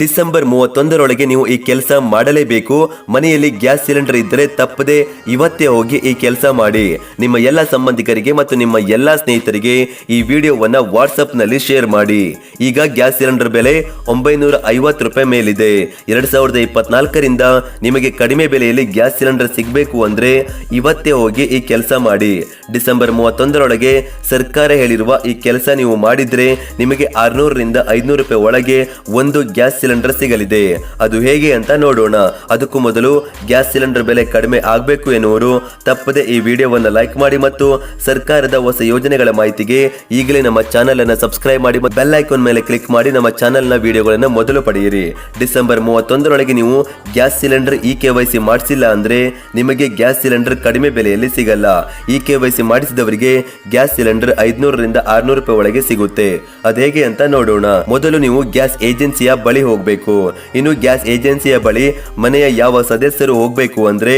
December ಮೂವತ್ತೊಂದರೊಳಗೆ ನೀವು ಈ ಕೆಲಸ ಮಾಡಲೇಬೇಕು. ಮನೆಯಲ್ಲಿ ಗ್ಯಾಸ್ ಸಿಲಿಂಡರ್ ಇದ್ದರೆ ತಪ್ಪದೆ ಇವತ್ತೇ ಹೋಗಿ ಈ ಕೆಲಸ ಮಾಡಿ. ನಿಮ್ಮ ಎಲ್ಲ ಸಂಬಂಧಿಕರಿಗೆ ಮತ್ತು ನಿಮ್ಮ ಎಲ್ಲ ಸ್ನೇಹಿತರಿಗೆ ಈ ವಿಡಿಯೋವನ್ನು ವಾಟ್ಸಪ್ನಲ್ಲಿ ಶೇರ್ ಮಾಡಿ. ಈಗ ಗ್ಯಾಸ್ ಸಿಲಿಂಡರ್ ಬೆಲೆ ಒಂಬೈನೂರ ಐವತ್ತು ರೂಪಾಯಿ ಮೇಲಿದೆ. ಎರಡ್ ಸಾವಿರದ ಇಪ್ಪತ್ನಾಲ್ಕರಿಂದ ನಿಮಗೆ ಕಡಿಮೆ ಬೆಲೆಯಲ್ಲಿ ಗ್ಯಾಸ್ ಸಿಲಿಂಡರ್ ಸಿಗಬೇಕು ಅಂದ್ರೆ ಇವತ್ತೇ ಹೋಗಿ ಈ ಕೆಲಸ ಮಾಡಿ. ಡಿಸೆಂಬರ್ ಮೂವತ್ತೊಂದರೊಳಗೆ ಸರ್ಕಾರ ಹೇಳಿರುವ ಈ ಕೆಲಸ ನೀವು ಮಾಡಿದರೆ ನಿಮಗೆ ಆರುನೂರರಿಂದ ಐದ್ನೂರು ರೂಪಾಯಿ ಒಳಗೆ ಒಂದು ಗ್ಯಾಸ್ ಸಿಲಿಂಡರ್ ಸಿಗಲಿದೆ. ಅದು ಹೇಗೆ ಅಂತ ನೋಡೋಣ. ಅದಕ್ಕೂ ಮೊದಲು ಗ್ಯಾಸ್ ಸಿಲಿಂಡರ್ ಬೆಲೆ ಕಡಿಮೆ ಆಗಬೇಕು ಎನ್ನುವರು ತಪ್ಪದೆ ಈ ವಿಡಿಯೋವನ್ನು ಲೈಕ್ ಮಾಡಿ ಮತ್ತು ಸರ್ಕಾರದ ಹೊಸ ಯೋಜನೆಗಳ ಮಾಹಿತಿಗೆ ಈಗಲೇ ನಮ್ಮ ಚಾನೆಲ್ ಅನ್ನು ಸಬ್ಸ್ಕ್ರೈಬ್ ಮಾಡಿ ಬೆಲ್ ಐಕಾನ್ ಮೇಲೆ ಕ್ಲಿಕ್ ಮಾಡಿ ನಮ್ಮ ಚಾನೆಲ್ನ ವಿಡಿಯೋಗಳನ್ನು ಮೊದಲು ಪಡೆಯಿರಿ. ಡಿಸೆಂಬರ್ ಮೂವತ್ತೊಂದರೊಳಗೆ ನೀವು gas cylinder E K Y C ಮಾಡಿಸಿಲ್ಲ ಅಂದ್ರೆ ನಿಮಗೆ ಗ್ಯಾಸ್ ಸಿಲಿಂಡರ್ ಕಡಿಮೆ ಬೆಲೆಯಲ್ಲಿ ಸಿಗಲ್ಲ. ಇ ಕೆ ವೈ ಸಿ ಮಾಡಿಸಿದವರಿಗೆ ಗ್ಯಾಸ್ ಸಿಲಿಂಡರ್ ಐದುನೂರರಿಂದ ಆರ್ನೂರು ರೂಪಾಯಿ ಒಳಗೆ ಸಿಗುತ್ತೆ. ಅದೇಗೆ ಹೇಗೆ ಅಂತ ನೋಡೋಣ. ಮೊದಲು ನೀವು ಗ್ಯಾಸ್ ಏಜೆನ್ಸಿಯ ಬಳಿ ಹೋಗ್ಬೇಕು. ಇನ್ನು ಗ್ಯಾಸ್ ಏಜೆನ್ಸಿಯ ಬಳಿ ಮನೆಯ ಯಾವ ಸದಸ್ಯರು ಹೋಗಬೇಕು ಅಂದ್ರೆ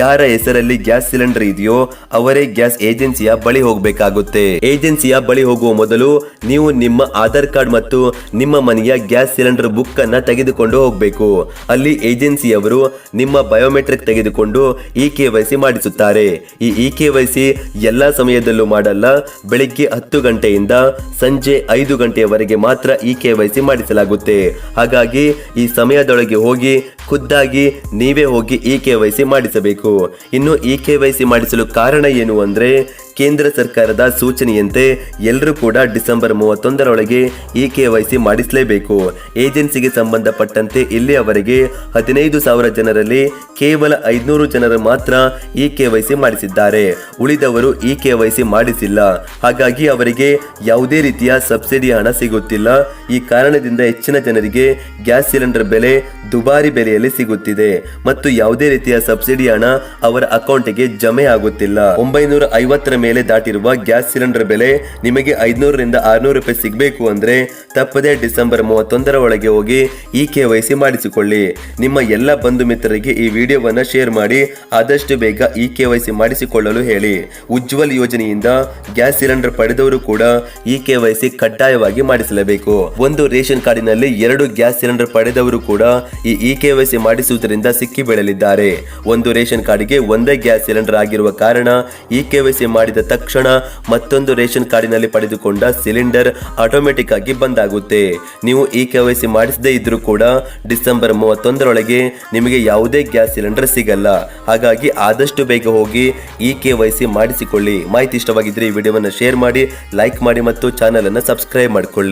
ಯಾರ ಹೆಸರಲ್ಲಿ ಗ್ಯಾಸ್ ಸಿಲಿಂಡರ್ ಇದೆಯೋ ಅವರೇ ಗ್ಯಾಸ್ ಏಜೆನ್ಸಿಯ ಬಳಿ ಹೋಗಬೇಕಾಗುತ್ತೆ. ಏಜೆನ್ಸಿಯ ಬಳಿ ಹೋಗುವ ಮೊದಲು ನೀವು ನಿಮ್ಮ ಆಧಾರ್ ಕಾರ್ಡ್ ಮತ್ತು ನಿಮ್ಮ ಮನೆಯ ಗ್ಯಾಸ್ ಸಿಲಿಂಡರ್ ಬುಕ್ ಅನ್ನ ತೆಗೆದುಕೊಂಡು ಹೋಗಬೇಕು. ಅಲ್ಲಿ ಏಜೆನ್ಸಿಯವರು ನಿಮ್ಮ ಬಯೋಮೆಟ್ರಿಕ್ ತೆಗೆದುಕೊಂಡು ಇ ಕೆ ವೈ ಮಾಡಿಸುತ್ತಾರೆ. ಈ ಇ ಕೆ ವೈ ಸಿ ಎಲ್ಲಾ ಸಮಯದಲ್ಲೂ ಮಾಡಲ್ಲ. ಬೆಳಿಗ್ಗೆ ಹತ್ತು ಗಂಟೆಯಿಂದ ಸಂಜೆ ಐದು ಗಂಟೆಯವರೆಗೆ ಮಾತ್ರ ಇ ಕೆ ವೈ ಮಾಡಿಸಲಾಗುತ್ತೆ. ಹಾಗಾಗಿ ಈ ಸಮಯದೊಳಗೆ ಹೋಗಿ ಖುದ್ದಾಗಿ ನೀವೇ ಹೋಗಿ ಇ ಕೆ ಮಾಡಿಸಬೇಕು. ಇನ್ನು ಇ ಕೆ ಮಾಡಿಸಲು ಕಾರಣ ಏನು ಅಂದರೆ, ಕೇಂದ್ರ ಸರ್ಕಾರದ ಸೂಚನೆಯಂತೆ ಎಲ್ಲರೂ ಕೂಡ ಡಿಸೆಂಬರ್ ಮೂವತ್ತೊಂದರೊಳಗೆ ಇ ಕೆ ವೈ ಸಿ ಮಾಡಿಸಲೇಬೇಕು. ಏಜೆನ್ಸಿಗೆ ಸಂಬಂಧಪಟ್ಟಂತೆ ಇಲ್ಲಿಯವರೆಗೆ ಹದಿನೈದು ಸಾವಿರ ಜನರಲ್ಲಿ ಕೇವಲ ಐದುನೂರು ಜನರು ಮಾತ್ರ ಇ ಕೆ ಮಾಡಿಸಿದ್ದಾರೆ. ಉಳಿದವರು ಇ ಕೆ ಮಾಡಿಸಿಲ್ಲ. ಹಾಗಾಗಿ ಅವರಿಗೆ ಯಾವುದೇ ರೀತಿಯ ಸಬ್ಸಿಡಿ ಹಣ ಸಿಗುತ್ತಿಲ್ಲ. ಈ ಕಾರಣದಿಂದ ಹೆಚ್ಚಿನ ಜನರಿಗೆ ಗ್ಯಾಸ್ ಸಿಲಿಂಡರ್ ಬೆಲೆ ದುಬಾರಿ ಬೆಲೆಯಲ್ಲಿ ಸಿಗುತ್ತಿದೆ ಮತ್ತು ಯಾವುದೇ ರೀತಿಯ ಸಬ್ಸಿಡಿ ಹಣ ಅವರ ಅಕೌಂಟ್ಗೆ ಜಮೆ ಆಗುತ್ತಿಲ್ಲ. ಒಂಬೈನೂರ ಐವತ್ತರ ಮೇಲೆ ದಾಟಿರುವ ಗ್ಯಾಸ್ ಸಿಲಿಂಡರ್ ಬೆಲೆ ನಿಮಗೆ ಐದ್ನೂರರಿಂದ ಆರುನೂರು ರೂಪಾಯಿ ಸಿಗಬೇಕು ಅಂದ್ರೆ ತಪ್ಪದೆ ಡಿಸೆಂಬರ್ ಮೂವತ್ತೊಂದರ ಒಳಗೆ ಹೋಗಿ ಇ ಕೆ ವೈ ಮಾಡಿಸಿಕೊಳ್ಳಿ. ನಿಮ್ಮ ಎಲ್ಲ ಬಂಧು ಮಿತ್ರರಿಗೆ ಈ ವಿಡಿಯೋವನ್ನ ಶೇರ್ ಮಾಡಿ, ಆದಷ್ಟು ಬೇಗ ಇ ಕೆ ವೈ ಮಾಡಿಸಿಕೊಳ್ಳಲು ಹೇಳಿ. ಉಜ್ವಲ್ ಯೋಜನೆಯಿಂದ ಗ್ಯಾಸ್ ಸಿಲಿಂಡರ್ ಪಡೆದವರು ಕೂಡ ಇ ಕೆ ವೈ ಕಡ್ಡಾಯವಾಗಿ ಮಾಡಿಸಲೇಬೇಕು. ಒಂದು ರೇಷನ್ ಕಾರ್ಡಿನಲ್ಲಿ ಎರಡು ಗ್ಯಾಸ್ ಸಿಲಿಂಡರ್ ಪಡೆದವರು ಕೂಡ ಈ ಇ ಕೆ ವೈ ಸಿ ಮಾಡಿಸುವುದರಿಂದ ಸಿಕ್ಕಿ ಬೀಳಲಿದ್ದಾರೆ ಒಂದು ರೇಷನ್ ಕಾರ್ಡ್ಗೆ ಒಂದೇ ಗ್ಯಾಸ್ ಸಿಲಿಂಡರ್ ಆಗಿರುವ ಕಾರಣ ಇ ಕೆವೈಸಿ ಮಾಡಿದ ತಕ್ಷಣ ಮತ್ತೊಂದು ರೇಷನ್ ಕಾರ್ಡಿನಲ್ಲಿ ಪಡೆದುಕೊಂಡ ಸಿಲಿಂಡರ್ ಆಟೋಮೆಟಿಕ್ ಆಗಿ ಬಂದ್ ಆಗುತ್ತೆ ನೀವು ಇ ಕೆವೈಸಿ ಮಾಡಿಸದೇ ಇದ್ರೂ ಕೂಡ ಡಿಸೆಂಬರ್ ಮೂವತ್ತೊಂದರೊಳಗೆ ನಿಮಗೆ ಯಾವುದೇ ಗ್ಯಾಸ್ ಸಿಲಿಂಡರ್ ಸಿಗಲ್ಲ. ಹಾಗಾಗಿ ಆದಷ್ಟು ಬೇಗ ಹೋಗಿ ಇ ಕೆವೈಸಿ ಮಾಡಿಸಿಕೊಳ್ಳಿ. ಮಾಹಿತಿ ಇಷ್ಟವಾಗಿದ್ರೆ ಈ ವಿಡಿಯೋವನ್ನು ಶೇರ್ ಮಾಡಿ, ಲೈಕ್ ಮಾಡಿ ಮತ್ತು ಚಾನಲ್ ಅನ್ನು ಸಬ್ಸ್ಕ್ರೈಬ್ ಮಾಡಿಕೊಳ್ಳಿ.